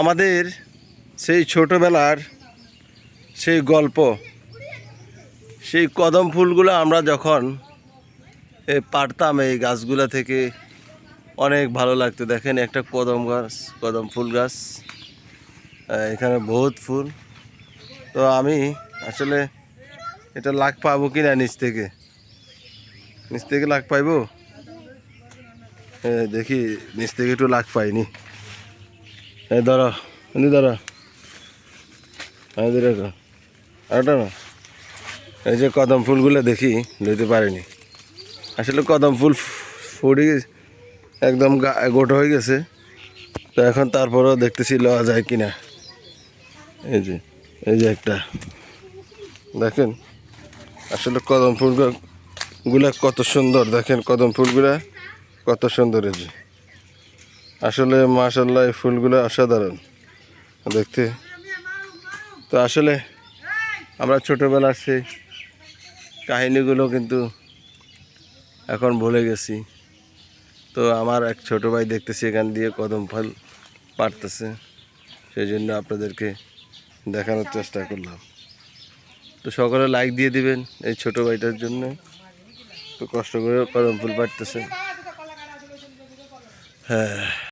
আমাদের সেই ছোটোবেলার সেই গল্প, সেই কদম ফুলগুলো আমরা যখন পারতাম এই গাছগুলো থেকে, অনেক ভালো লাগতো। দেখেন একটা কদম গাছ, কদম ফুল গাছ এখানে বহুত ফুল। তো আমি আসলে এটা লাখ পাবো কি না নিচ থেকে? নিচ থেকে লাখ পাইবো? দেখি, নিচ থেকে একটু লাখ পাইনি। এই ধরো এনে ধরো আমি ধরে রাখো। আরেকটা না? এই যে কদম ফুলগুলো দেখি লইতে পারিনি। আসলে কদম ফুল ফুড়ি একদম গা- গোটো হয়ে গেছে। তো এখন তারপরেও দেখতেছি লওয়া যায় কিনা। এই যে এই যে একটা। দেখেন, আসলে কদম ফুলগুলা কত সুন্দর। দেখেন কদম ফুলগুলা কত সুন্দর এই যে। আসলে মাশাল্লাহ এই ফুলগুলো অসাধারণ। দেখতে। তো আসলে আমরা ছোটোবেলার সেই কাহিনিগুলো কিন্তু এখন ভুলে গেছি। তো আমার এক ছোটো ভাই দেখতেছি এখান দিয়ে কদম ফল পারতেছে সেই জন্য আপনাদেরকে দেখানোর চেষ্টা করলাম। তো সকলে লাইক দিয়ে দিবেন এই ছোটো ভাইটার জন্য। তো কষ্ট করে কদম ফুল পারতেছে হ্যাঁ।